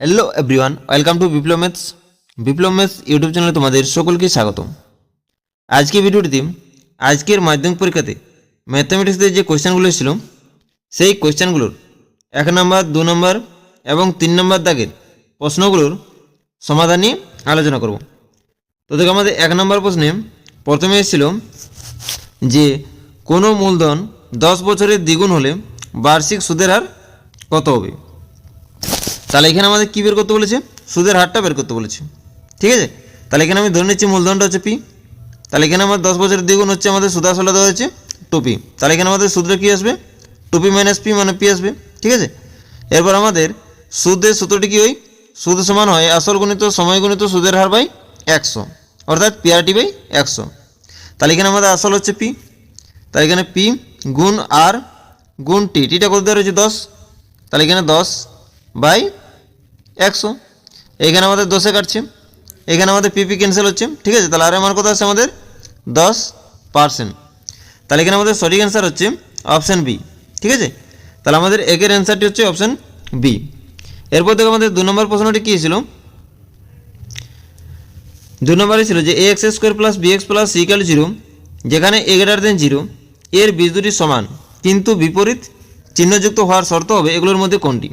Hello everyone welcome to Biplab maths YouTube চ্যানেলে তোমাদের সকলকে স্বাগত আজকে ভিডিওটিতে, আজকের মাধ্যমিক পরীক্ষাতে ম্যাথামেটিক্সের যে কোয়েশ্চেনগুলো ছিল, সেই কোয়েশ্চেনগুলোর এক নম্বর দু নম্বর এবং তিন নম্বর দাগের প্রশ্নগুলোর সমাধান নিয়ে আলোচনা করব। তো দেখো, আমাদের এক নম্বর প্রশ্নে প্রথমে এসেছিল যে, কোনো মূলধন দশ বছরের দ্বিগুণ হলে বার্ষিক সুদের হার কত হবে? তাহলে এখানে আমাদের কী বের করতে বলেছে? সুদের হারটা বের করতে বলেছে। ঠিক আছে? তাহলে এখানে আমি ধরে নিচ্ছি মূলধনটা হচ্ছে পি। তাহলে এখানে আমার দশ বছরের দ্বিগুণ হচ্ছে আমাদের সুদ আসলে দেওয়া হচ্ছে টু পি। তাহলে এখানে আমাদের সুদটা কী আসবে? টু পি মাইনাস পি মানে পি আসবে। ঠিক আছে? এরপর আমাদের সুদের সূত্রটি কী হয়? সুদ সমান হয় আসল গণিত সময় গণিত সুদের হার বাই একশো। অর্থাৎ পিআরটি বাই একশো। তাহলে এখানে আমাদের আসল হচ্ছে পি। তাহলে এখানে পি গুণ আর গুণ টি। টিটা কত দেওয়া রয়েছে? দশ। তাহলে এখানে দশ বাই একশো। এখানে আমাদের দশে কাটছে। এখানে আমাদের পিপি ক্যান্সেল হচ্ছে। ঠিক আছে, তাহলে আর আমার কথা আছে আমাদের? দশ পার্সেন্ট তাহলে এখানে আমাদের সঠিক অ্যান্সার হচ্ছে অপশান বি ঠিক আছে? তাহলে আমাদের একের অ্যান্সারটি হচ্ছে অপশান বি এরপর দেখো আমাদের দু নম্বর প্রশ্নটি কী ছিল? দু নম্বরে ছিল যে a x square plus b x plus equal zero যেখানে এ গ্রেটার দেন জিরো এর বীজ দুটি সমান, কিন্তু বিপরীত চিহ্নযুক্ত হওয়ার শর্ত হবে এগুলোর মধ্যে কোনটি?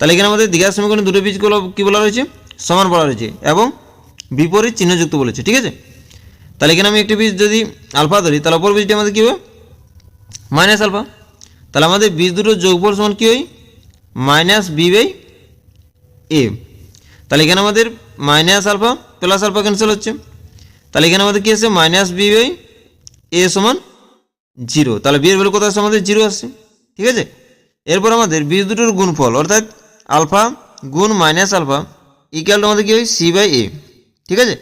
তাহলে এখানে আমাদের দীঘার সমীকরণে দুটো বীজগুলো কী বলা রয়েছে? সমান বলা রয়েছে এবং বিপরীত চিহ্নযুক্ত বলেছে, ঠিক আছে? তাহলে এখানে আমি একটি বীজ যদি আলফা ধরি, তাহলে অপর বীজটি আমাদের কী হবে? Minus alpha. তাহলে আমাদের বীজ দুটোর যোগফল সমান কী হয়? Minus b by a. তাহলে এখানে আমাদের minus alpha plus alpha cancel হচ্ছে। তাহলে এখানে আমাদের কী আছে? মাইনাস বি বাই এ সমান জিরো। তাহলে বি এর ভ্যালু কত আসছে? আমাদের জিরো আসছে, ঠিক আছে? এরপর আমাদের বীজ দুটোর গুণফল, অর্থাৎ আলফা গুণ মাইনাস আলফা ইকুয়াল আমাদের কী হয়? সি বাই এ ঠিক আছে?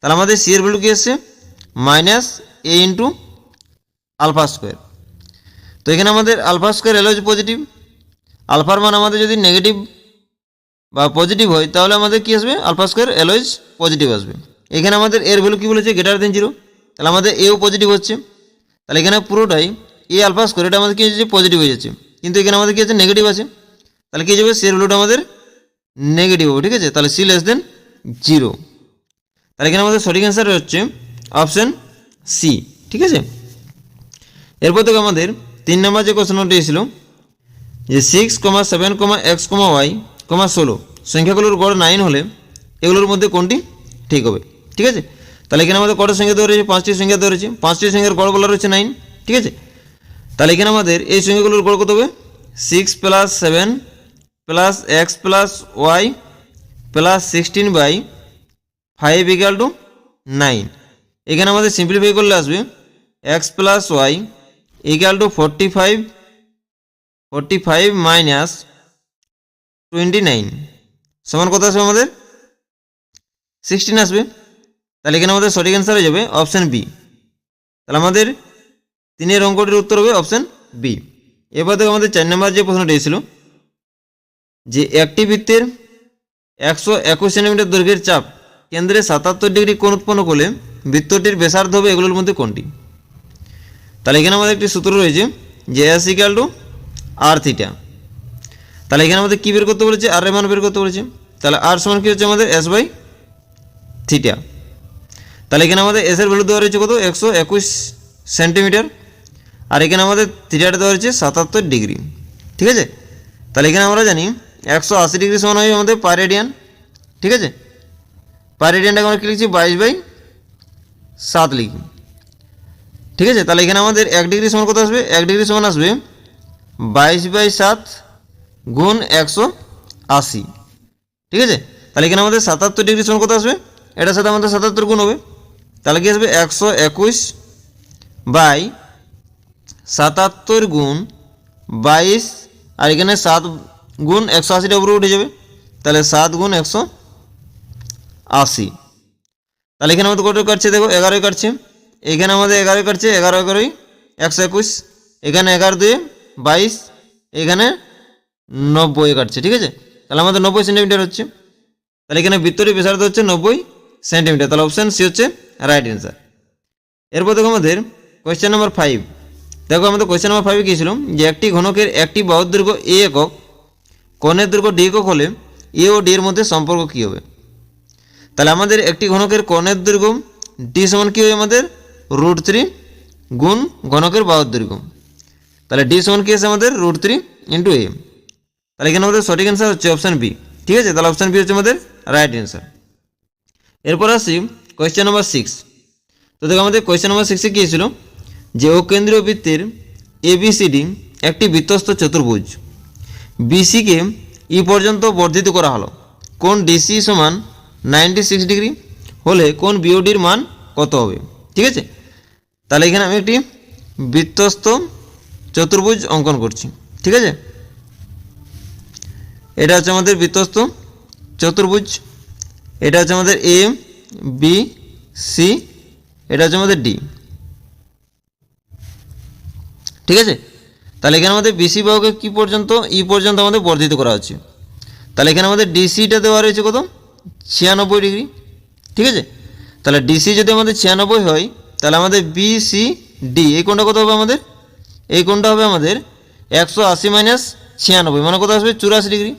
তাহলে আমাদের সি এর ভ্যালু কী আসছে? Minus a into alpha square তো এখানে আমাদের আলফা স্কোয়ার এলো হচ্ছে পজিটিভ আলফার মান আমাদের যদি নেগেটিভ বা পজিটিভ হয়, তাহলে আমাদের কী আসবে? আলফা স্কোয়ার এলওয়েজ পজিটিভ আসবে। এখানে আমাদের এর ভ্যালু কী বলেছে? গ্রেটার দেন জিরো তাহলে আমাদের এও পজিটিভ হচ্ছে। তাহলে এখানে পুরোটাই এ আলফা স্কোয়ার এটা আমাদের কী হচ্ছে পজিটিভ হয়ে যাচ্ছে। কিন্তু এখানে আমাদের কী আছে? নেগেটিভ আছে। তাহলে কী যাবে? সি ভ্যালুটা আমাদের নেগেটিভ হবে, ঠিক আছে? তাহলে সি লেস দেন জিরো তাহলে এখানে আমাদের সঠিক অ্যান্সার হচ্ছে অপশান সি ঠিক আছে? এরপর থেকে আমাদের তিন নম্বর যে কোশ্চেনটি এসেছিল, যে six comma seven comma x comma y comma ষোলো, সংখ্যাগুলোর গড় নাইন হলে এগুলোর মধ্যে কোনটি ঠিক হবে? ঠিক আছে? তাহলে এখানে আমাদের কটা সংখ্যা রয়েছে পাঁচটি সংখ্যা রয়েছে পাঁচটি সংখ্যার গড় বলা রয়েছে নাইন ঠিক আছে? তাহলে এখানে আমাদের এই সংখ্যাগুলোর গড় কত হবে? Six plus seven plus x plus y plus sixteen by five equal to nine এখানে আমাদের সিম্পলিফাই করলে আসবে। X plus y equal to forty five forty five minus twenty nine সমান কত আসবে আমাদের? সিক্সটিন আসবে। তাহলে এখানে আমাদের সঠিক অ্যান্সার হয়ে যাবে অপশান বি তাহলে আমাদের তিনের অঙ্কটির উত্তর হবে অপশান বি এবার দেখো আমাদের চার নম্বর যে প্রশ্নটা এসেছিল যে একটি বৃত্তের একশো একুশ সেন্টিমিটার দৈর্ঘ্যের চাপ কেন্দ্রে সাতাত্তর ডিগ্রি কোণ উৎপন্ন করলে বৃত্তটির ব্যাসার্ধ হবে এগুলোর মধ্যে কোনটি? তাহলে এখানে আমাদের একটি সূত্র রয়েছে যে s equal to r theta. তাহলে এখানে আমাদের কী বের করতে বলেছে? আর এর মান বের করতে বলেছে। তাহলে আর সমান কী হচ্ছে আমাদের? S by theta. তাহলে এখানে আমাদের এসের ভ্যালু দেওয়া রয়েছে কত? একশো একুশ সেন্টিমিটার। আর এখানে আমাদের থিটাটা দেওয়া রয়েছে সাতাত্তর ডিগ্রি। ঠিক আছে? তাহলে এখানে আমরা জানি একশো আশি ডিগ্রি সমান হয় আমাদের পার রেডিয়ান ঠিক আছে? পার রেডিয়ানটাকে আমরা কী লিখছি? বাইশ বাই সাত লিখি। ঠিক আছে? তাহলে এখানে আমাদের এক ডিগ্রি সমান কত আসবে? এক ডিগ্রি সমান আসবে বাইশ বাই সাত গুণ একশো আশি। ঠিক আছে? তাহলে এখানে আমাদের সাতাত্তর ডিগ্রি সমান কত আসবে? এটার সাথে আমাদের সাতাত্তর গুণ হবে। তাহলে কি আসবে? একশো একুশ বাই সাতাত্তর গুণ বাইশ, আর এখানে সাত গুণ একশো আশিটা উপরে উঠে যাবে। তাহলে সাত গুণ একশো আশি। তাহলে এখানে আমাদের কত কাটছে দেখো? এগারোই কাটছে। এখানে আমাদের এগারোই কাটছে, এগারো এগারোই, একশো একুশ। এখানে এগারো দুয়ে বাইশ। এখানে নব্বই কাটছে, ঠিক আছে? তাহলে আমাদের নব্বই সেন্টিমিটার হচ্ছে। তাহলে এখানে বৃত্তটি ব্যাসার্ধ হচ্ছে নব্বই সেন্টিমিটার। তাহলে অপশান সি হচ্ছে রাইট অ্যান্সার এরপর দেখো আমাদের কোয়েশ্চেন নাম্বার ফাইভ দেখো আমাদের কোয়েশ্চেন নাম্বার ফাইভে কী ছিল যে একটি ঘনকের একটি বাহুর দৈর্ঘ্য এ একক কোণের দৈর্ঘ্য ডি একক হলে এ ও ডি এর মধ্যে সম্পর্ক কী হবে? তাহলে আমাদের একটি ঘনকের কর্ণের দৈর্ঘ্য ডি সমান কী হবে আমাদের? রুট থ্রি গুণ ঘনকের বাহুর দৈর্ঘ্য তাহলে ডি সমান কী আছে আমাদের? Root three into a. তাহলে এখানে আমাদের সঠিক অ্যান্সার হচ্ছে অপশান বি ঠিক আছে? তাহলে অপশান বি হচ্ছে আমাদের রাইট অ্যান্সার এরপর আসি কোয়েশ্চেন নাম্বার সিক্স তো দেখো আমাদের কোয়েশ্চেন নাম্বার সিক্সে কী ছিল? যে ও কেন্দ্রীয় বৃত্তের এবিসিডি একটি বৃত্তস্ত চতুর্ভুজ। বিসিকে ই পর্যন্ত বর্ধিত করা হলো। কোন ডিসি সমান নাইনটি সিক্স ডিগ্রি হলে কোন বিওডির মান কত হবে? ঠিক আছে? তাহলে এখানে আমি একটি বৃত্তস্ত চতুর্ভুজ অঙ্কন করছি। ঠিক আছে? এটা হচ্ছে আমাদের বৃত্তস্ত চতুর্ভুজ। এটা হচ্ছে আমাদের এ বি সি এটা হচ্ছে আমাদের ডি ঠিক আছে? তাহলে এখানে আমাদের বিসি বাহুকে কি পর্যন্ত? ই পর্যন্ত আমাদের বর্ধিত করা হচ্ছে। তাহলে এখানে আমাদের ডিসিটা দেওয়া রয়েছে কত? ছিয়ানব্বই ডিগ্রি। ঠিক আছে? তাহলে ডিসি যদি আমাদের ছিয়ানব্বই হয়, তাহলে আমাদের বিসি ডি এই কোণটা কত হবে আমাদের? এই কোণটা হবে আমাদের একশো আশি মাইনাস ছিয়ানব্বই মানে কত আসবে? চুরাশি ডিগ্রি।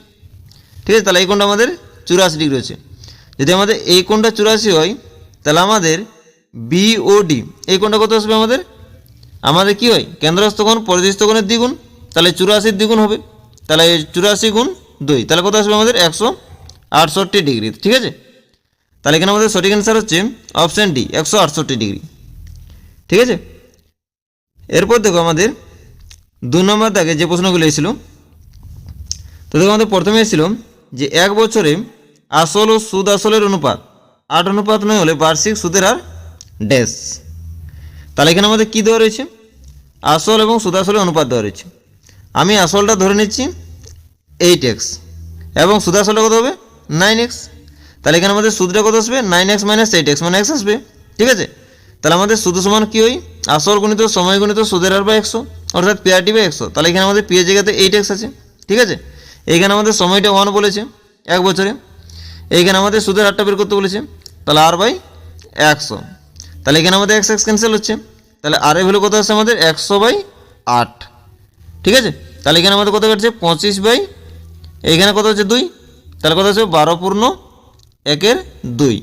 ঠিক আছে? তাহলে এই কোণটা আমাদের চুরাশি ডিগ্রি হচ্ছে। যদি আমাদের এই কোণটা চুরাশি হয়, তাহলে আমাদের বিওডি এই কোণটা কত আসবে আমাদের? আমাদের কি হয়? কেন্দ্রস্থ কোণ পরিদৃষ্ট কোণের দ্বিগুণ, তাহলে চুরাশির দ্বিগুণ হবে। তাহলে চুরাশি গুণ দুই, তাহলে কত আসবে আমাদের? একশো আটষট্টি ডিগ্রি। ঠিক আছে? তাহলে এখানে আমাদের সঠিক অ্যান্সার হচ্ছে অপশান ডি একশো আটষট্টি ডিগ্রি। ঠিক আছে? এরপর দেখো আমাদের দু নম্বর দাগে যে প্রশ্নগুলো এসেছিল, তো দেখো আমাদের প্রথমে এসেছিল যে এক বছরে আসল ও সুদ আসলের অনুপাত। আট অনুপাত নয় হলে বার্ষিক সুদের হার ড্যাশ। তাহলে এখানে আমাদের কী দেওয়া রয়েছে? আসল এবং সুদ আসলের অনুপাত দেওয়া রয়েছে। আমি আসলটা ধরে নিচ্ছি এইট এক্স এবং সুদাসলটা কত হবে? নাইন এক্স তাহলে এখানে আমাদের সুদটা কত আসবে? Nine x minus eight x মানে এক্স আসবে। ঠিক আছে? তাহলে আমাদের সুদ সমান কী হয়? আসল গণিত সময় গণিত সুদের হার বা একশো, অর্থাৎ পিআরটি বা একশো। তাহলে এখানে আমাদের পিএর জায়গাতে এইট এক্স আছে। ঠিক আছে? এইখানে আমাদের সময়টা ওয়ান বলেছে, এক বছরে। এইখানে আমাদের সুদের হারটা বের করতে বলেছে, তাহলে আর বাই একশো। তাহলে এখানে আমাদের এক্স এক্স ক্যান্সেল হচ্ছে। তাহলে আর এর ভ্যালু কত আসছে আমাদের? একশো বাই আট। ঠিক আছে? তাহলে এখানে আমাদের কত কাটছে? পঁচিশ বাই এইখানে কত হচ্ছে? দুই। তাহলে কত হচ্ছে বারো পূর্ণ একের দুই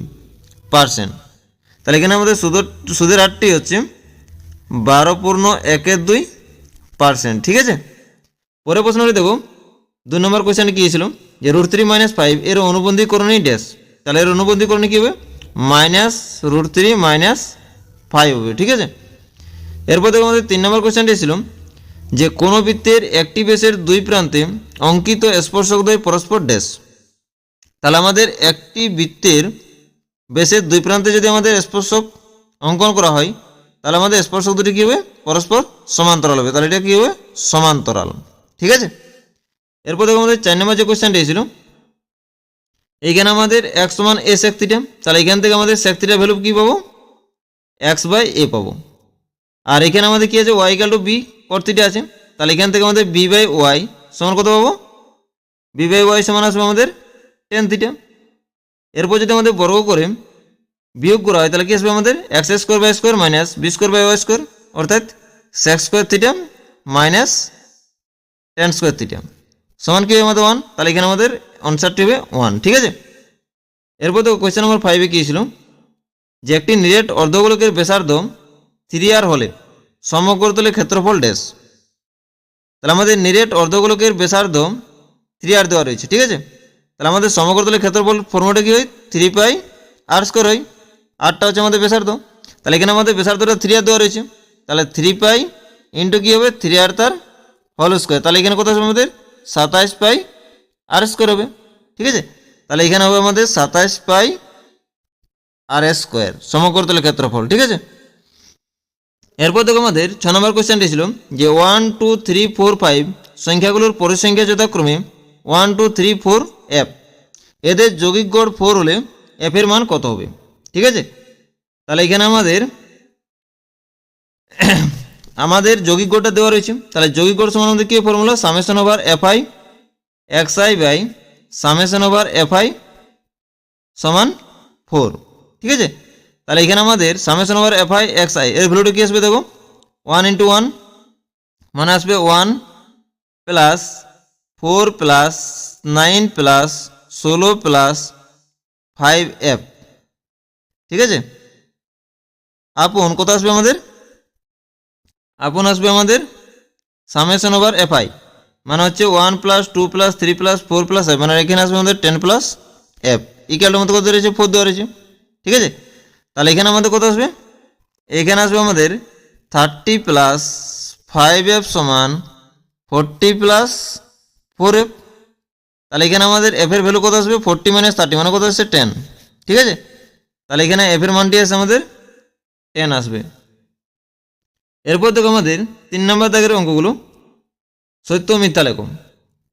পার্সেন্ট তাহলে এখানে আমাদের সুদের সুদের হারটি হচ্ছে বারো পূর্ণ একের দুই পার্সেন্ট ঠিক আছে? পরের প্রশ্নটি দেখো। দুই নম্বর কোয়েশ্চেনে কী ছিল? যে রুট থ্রি মাইনাস ফাইভ এর অনুবন্ধীকরণই ড্যাশ তাহলে এর অনুবন্ধীকরণে কী হবে? Minus root three minus five হবে, ঠিক আছে? এরপর দেখো আমাদের তিন নম্বর কোয়েশ্চেনটি ছিল যে কোনো বৃত্তের একটি বেসের দুই প্রান্তে অঙ্কিত স্পর্শকদ্বয় পরস্পর ড্যাশ তাহলে আমাদের একটি বৃত্তের বেসের দুই প্রান্তে যদি আমাদের স্পর্শক অঙ্কন করা হয়, তাহলে আমাদের স্পর্শক দুটি কী হবে? পরস্পর সমান্তরাল হবে। তাহলে এটা কী হবে? সমান্তরাল। ঠিক আছে? এরপর দেখো আমাদের চার নম্বর যে কোয়েশ্চেনটি ছিল এইখানে আমাদের এক্স সমান এ সেক থিটা তাহলে এখান থেকে আমাদের সেক থিটা ভ্যালু কী পাবো? এক্স বাই এ পাবো। আর এখানে আমাদের কী আছে? Y equal to b cot theta আছে। তাহলে এখান থেকে আমাদের বি বাই ওয়াই সমান কত পাবো? বি বাই ওয়াই সমান আসবে আমাদের টেন থিটা এরপর যদি আমাদের বর্গ করে বিয়োগ করা হয়, তাহলে কি আসবে আমাদের? X square by square minus b square by y square অর্থাৎ sec square theta minus tan square theta সমান কি হবে আমাদের ওয়ান তাহলে এখানে আমাদের আনসারটি হবে ওয়ান ঠিক আছে? এরপর তো কোয়েশ্চেন নম্বর ফাইভে কী ছিল? যে একটি নিরেট অর্ধগোলকের থ্রি আর হলে সমগ্রতলের ক্ষেত্রফল ড্যাশ তাহলে আমাদের নিরেট অর্ধগোলকের ব্যাসার্ধ থ্রি আর দেওয়া রয়েছে, ঠিক আছে? তাহলে আমাদের সমগ্রতলের ক্ষেত্রফল ফর্মুলাটা কী হয়? থ্রি পাই আর স্কোয়ার হয়। আরটা হচ্ছে আমাদের ব্যাসার্ধ। তাহলে এখানে আমাদের ব্যাসার্ধটা থ্রি আর দেওয়া রয়েছে। তাহলে থ্রি পাই ইন্টু কী হবে? থ্রি আর তার হল স্কোয়ার তাহলে এখানে কত আসবে আমাদের? সাতাইশ পাই আর স্কোয়ার হবে, ঠিক আছে? তাহলে এখানে হবে আমাদের সাতাইশ পাই আর স্কোয়ার সমগ্রতলের ক্ষেত্রফল, ঠিক আছে? এরপর দেখো আমাদের ছ নম্বর কোয়েশ্চেনটি ছিল যে one two three four five সংখ্যাগুলোর পরিসংখ্যা যথাক্রমে one two three four f এদের যৌগিক গড় ফোর হলে এফ এর মান কত হবে, ঠিক আছে? তাহলে এখানে আমাদের আমাদের যৌগিক গড়টা দেওয়া রয়েছে। তাহলে যৌগিক গড় সমান আমাদের কি formula summation over f i x i by summation over f i সমান ফোর ঠিক আছে? তাহলে এখানে আমাদের summation over f i x i এর ভ্যালুটা কি আসবে দেখো? ওয়ান ইন্টু ওয়ান মানে আসবে one plus four plus nine plus ষোলো প্লাস ফাইভ এফ ঠিক আছে? আপন কত আসবে আমাদের? আপন আসবে আমাদের সামেশন ওভার এফ আই মানে হচ্ছে one plus two plus three plus four plus f মানে এখানে আসবে আমাদের টেন প্লাস এফ ইকালটার মধ্যে কত রয়েছে? ফোর দেওয়া রয়েছে। ঠিক আছে? তাহলে এখানে আমাদের কত আসবে? এখানে আসবে আমাদের থার্টি প্লাস ফাইভ এফ সমান ফোরটি প্লাস ফোর এফ তাহলে এখানে আমাদের এফ এর ভ্যালু কত আসবে? ফোরটি মাইনাস থার্টি মানে কত আসছে? টেন ঠিক আছে? তাহলে এখানে এফ এর মানটি আসে আমাদের টেন আসবে। এরপর দেখো আমাদের তিন নম্বর দাগের অঙ্কগুলো। সত্য মিথ্যা লেখো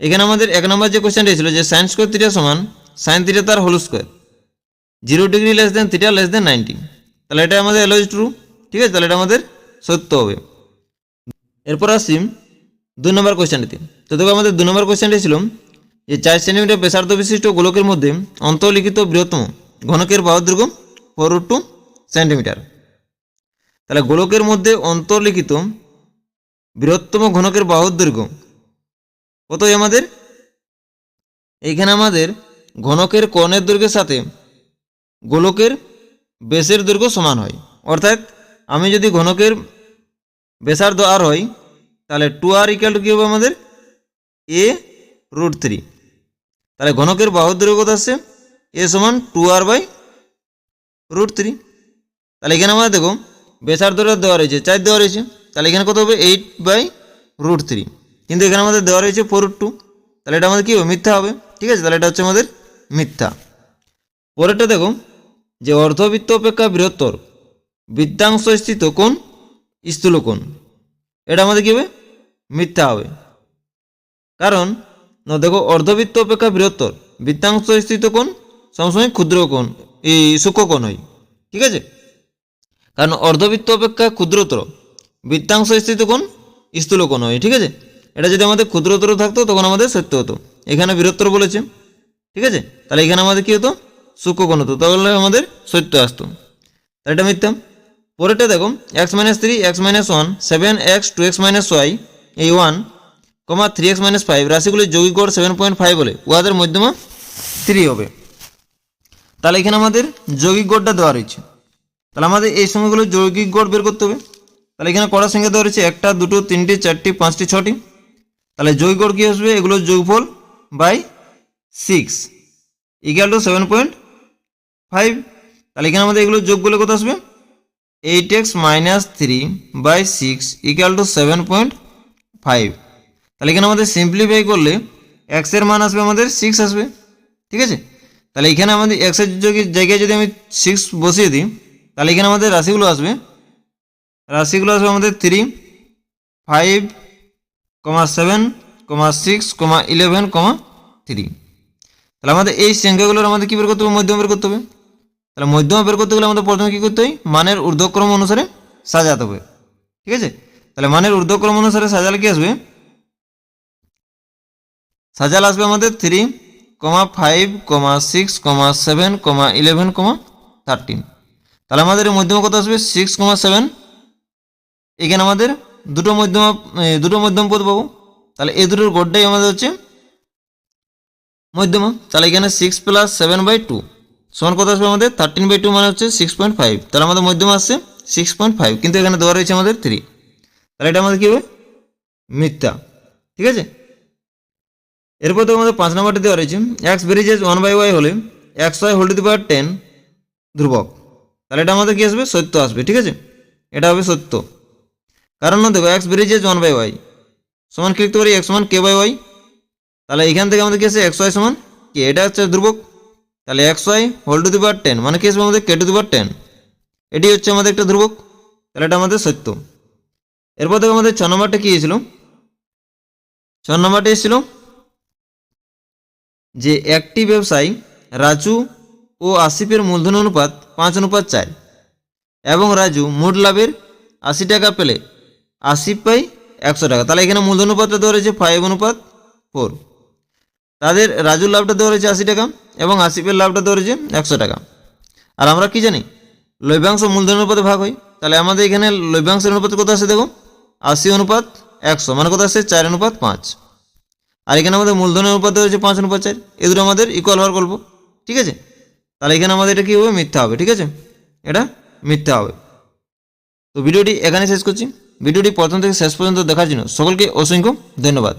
এখানে আমাদের এক নম্বর যে কোশ্চেনটা ছিল যে সাইন স্কোয়ার থিটা সমান সাইন থিটা তার whole square zero degree less than theta less than ninety তাহলে এটা আমাদের এলো ট্রু ঠিক আছে? তাহলে এটা আমাদের সত্য হবে। এরপর আসছি দুই নম্বর কোশ্চেনটিতে তো দেখো আমাদের দুই নম্বর কোশ্চেনটি ছিল যে চার সেন্টিমিটার ব্যাসার্ধ বিশিষ্ট গোলকের মধ্যে অন্তর্লিখিত বৃহত্তম ঘনকের বাহুর দৈর্ঘ্য ফোর টু সেন্টিমিটার তাহলে গোলকের মধ্যে অন্তর্লিখিত বৃহত্তম ঘনকের বাহুর দৈর্ঘ্য। কতই আমাদের? এখানে আমাদের ঘনকের কর্ণের দৈর্ঘ্যের সাথে গোলকের বেসের দৈর্ঘ্য সমান হয়। অর্থাৎ আমি যদি ঘনকের ব্যাসার্ধ আর হয়, তাহলে টু আর ইকাল টু কী হবে আমাদের? এ রুট থ্রি তাহলে ঘনকের বাহুর দৈর্ঘ্য কত আসছে? এ সমান two r by root three তাহলে এখানে আমরা দেখো, ব্যাসার্ধটা দেওয়া রয়েছে, চার দেওয়া রয়েছে। তাহলে এখানে কত হবে? এইট বাই রুট থ্রি কিন্তু এখানে আমাদের দেওয়া রয়েছে ফোর টু তাহলে এটা আমাদের কী হবে? মিথ্যা হবে। ঠিক আছে? তাহলে এটা হচ্ছে আমাদের মিথ্যা। পরেরটা দেখো, যে অর্ধবৃত্ত অপেক্ষা বৃহত্তর। বৃত্তাংশ স্থিত কোন স্থূল কোণ এটা আমাদের কী হবে? মিথ্যা হবে। কারণ, না, দেখো, অর্ধবৃত্ত অপেক্ষা বৃহত্তর। বৃত্তাংশ স্থিত কোণ সবসময় ক্ষুদ্র কোণ, এই সূক্ষ্ম কোণ হয়। ঠিক আছে? কারণ অর্ধবৃত্ত অপেক্ষা ক্ষুদ্রতর। বৃত্তাংশ স্থিত কোণ স্থূল কোণ হয়, ঠিক আছে? এটা যদি আমাদের ক্ষুদ্রতর থাকতো, তখন আমাদের সত্য হতো। এখানে বৃহত্তর বলেছে, ঠিক আছে? তাহলে এখানে আমাদের কী হতো? সূক্ষ্ম কোণ হতো। তাহলে আমাদের সত্য আসতো। তাহলে এটা মিথ্যা। পরেরটা দেখো x minus three x minus one seven x two x minus y এই one comma three x minus five রাশিগুলির যৌগিক গড় সেভেন পয়েন্ট ফাইভ হলে উহাদের মধ্যমা থ্রি হবে। তাহলে এখানে আমাদের যৌগিক গড়টা দেওয়া রয়েছে। তাহলে আমাদের এই সময়গুলো যৌগিক গড় বের করতে হবে। তাহলে এখানে কড়া সংখ্যা দেওয়া রয়েছে? একটা, দুটো, তিনটি, চারটি, পাঁচটি, ছটি। তাহলে যৌগিক গড় কী আসবে? এগুলো যোগফল by six equal to seven point five তাহলে এখানে আমাদের এগুলো যোগ করলে কত আসবে? Eight x minus three by six equal to seven point five তাহলে এখানে আমাদের সিম্পলিফাই করলে এক্সের মান আসবে আমাদের সিক্স আসবে। ঠিক আছে? তাহলে এখানে আমাদের এক্সের জায়গায় যদি আমি সিক্স বসিয়ে দিই, তাহলে এখানে আমাদের রাশিগুলো আসবে রাশিগুলো আসবে আমাদের three five comma seven comma six comma eleven comma three তাহলে আমাদের এই সংখ্যাগুলোর আমাদের কী বের করতে হবে? মধ্যম বের করতে হবে। তাহলে মধ্যম বের করতে গেলে আমাদের প্রথমে কী করতে হয় মানের ঊর্ধ্বক্রম অনুসারে সাজাতে হবে। ঠিক আছে? তাহলে মানের ঊর্ধ্বক্রম অনুসারে সাজালে কি আসবে? সাজাল আসবে আমাদের three comma five comma six comma seven comma eleven comma thirteen তাহলে আমাদের মধ্যমা কত আসবে? সিক্স কমা সেভেন এখানে আমাদের দুটো মধ্যম দুটো মধ্যম পদ পাবো। তাহলে এই দুটোর গড়টাই আমাদের হচ্ছে মধ্যমা। তাহলে এখানে six plus seven by two সমান কত আসবে আমাদের? থার্টিন বাই টু মানে হচ্ছে সিক্স পয়েন্ট ফাইভ তাহলে আমাদের মধ্যমা আসছে সিক্স পয়েন্ট ফাইভ কিন্তু এখানে দেওয়া রয়েছে আমাদের থ্রি তাহলে এটা আমাদের কী হবে? মিথ্যা। ঠিক আছে? এরপর তো আমাদের পাঁচ নম্বরটা দেওয়া রয়েছে। X varies one by y হলে x y whole to power ten ধ্রুবক। তাহলে এটা আমাদের কী আসবে? সত্য আসবে। ঠিক আছে? এটা হবে সত্য। কারণ দেখো x varies one by y সমান কি লিখতে পারি এক্স সমান কে বাই ওয়াই তাহলে এখান থেকে আমাদের কি আসে এক্স ওয়াই সমান কে এটা হচ্ছে ধ্রুবক। তাহলে x y whole to the power ten মানে কি আসবে আমাদের? কে টু দি পাওয়ার টেন এটি হচ্ছে আমাদের একটা ধ্রুবক। তাহলে এটা আমাদের সত্য। এরপর দেখো আমাদের ছ নম্বরটা কি এসেছিল? ছ নম্বরটা এসেছিল যে একটি ব্যবসায়ী রাজু ও আসিফের মূলধন অনুপাত পাঁচ অনুপাত চার এবং রাজু মোট লাভের আশি টাকা পেলে। আশি পাই একশো টাকা। তাহলে এখানে মূলধন অনুপাতটা দেওয়া রয়েছে ফাইভ অনুপাত ফোর তাদের রাজুর লাভটা দেওয়া রয়েছে আশি টাকা এবং আসিফের লাভটা দেওয়া রয়েছে একশো টাকা। আর আমরা কি জানি? লভ্যাংশ মূলধন অনুপাতে ভাগ হয়। তাহলে আমাদের এখানে লভ্যাংশের অনুপাত কত আসে দেখো? আশি অনুপাত একশো মানে কত আসে? চার অনুপাত পাঁচ। আর এখানে আমাদের মূলধন অনুপাত রয়েছে পাঁচ অনুপাত চার। এ দুটো আমাদের ইকুয়াল হওয়ার গল্প। ঠিক আছে? তাহলে এখানে আমাদের এটা কী হবে? মিথ্যা হবে। ঠিক আছে? এটা মিথ্যা হবে। তো ভিডিওটি এখানে শেষ করছি। ভিডিওটি প্রথম থেকে শেষ পর্যন্ত দেখার জন্য সকলকে অসংখ্য ধন্যবাদ।